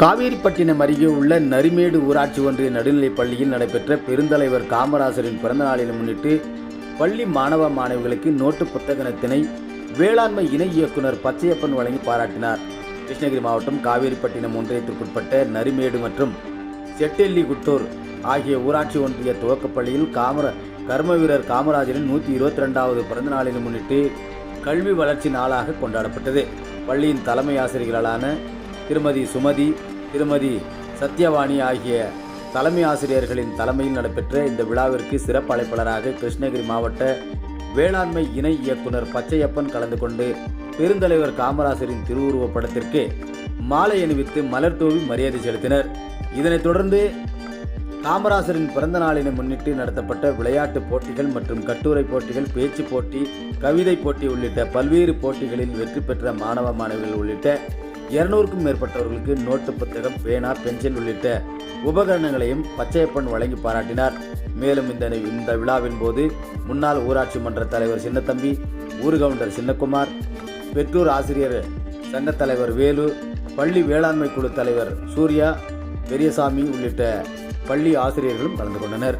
காவேரிப்பட்டினம் அருகே உள்ள நரிமேடு ஊராட்சி ஒன்றிய நடுநிலைப் பள்ளியில் நடைபெற்ற பெருந்தலைவர் காமராசரின் பிறந்த நாளினை முன்னிட்டு பள்ளி மாணவ மாணவிகளுக்கு நோட்டு புத்தகத்தினை வேளாண்மை இணை இயக்குனர் பச்சையப்பன் வழங்கி பாராட்டினார். கிருஷ்ணகிரி மாவட்டம் காவேரிப்பட்டினம் ஒன்றியத்திற்குட்பட்ட நரிமேடு மற்றும் செட்டெல்லிகுட்டூர் ஆகிய ஊராட்சி ஒன்றிய துவக்கப்பள்ளியில் காமர கர்ம வீரர் காமராஜரின் நூற்றி இருபத்தி ரெண்டாவது பிறந்த நாளினை முன்னிட்டு கல்வி வளர்ச்சி நாளாக கொண்டாடப்பட்டது. பள்ளியின் தலைமை ஆசிரியர்களான திருமதி சுமதி திருமதி சத்யவாணி ஆகிய தலைமை ஆசிரியர்களின் தலைமையில் நடைபெற்ற இந்த விழாவிற்கு சிறப்பு அழைப்பாளராக கிருஷ்ணகிரி மாவட்ட வேளாண்மை இணை இயக்குனர் பச்சையப்பன் கலந்து கொண்டு பெருந்தலைவர் காமராசரின் திருவுருவப் படத்திற்கு மாலை அணிவித்து மலர் தூவி மரியாதை செலுத்தினர். இதனைத் தொடர்ந்து காமராசரின் பிறந்த நாளினை முன்னிட்டு நடத்தப்பட்ட விளையாட்டுப் போட்டிகள் மற்றும் கட்டுரை போட்டிகள் பேச்சு போட்டி கவிதை போட்டி உள்ளிட்ட பல்வேறு போட்டிகளில் வெற்றி பெற்ற மாணவ மாணவிகள் உள்ளிட்ட இருநூறுக்கும் மேற்பட்டவர்களுக்கு நோட்டு புத்தகம் பேனா பென்சில் உள்ளிட்ட உபகரணங்களையும் பச்சையப்பன் வழங்கி பாராட்டினார். மேலும் இந்த இந்த விழாவின் போது முன்னாள் ஊராட்சி மன்ற தலைவர் சின்னத்தம்பி ஊர்கவுண்டர் சின்னக்குமார் பெற்றோர் ஆசிரியர் சங்கத் தலைவர் வேலு பள்ளி வேளாண்மை குழு தலைவர் சூர்யா பெரியசாமி உள்ளிட்ட பள்ளி ஆசிரியர்களும் கலந்து கொண்டனர்.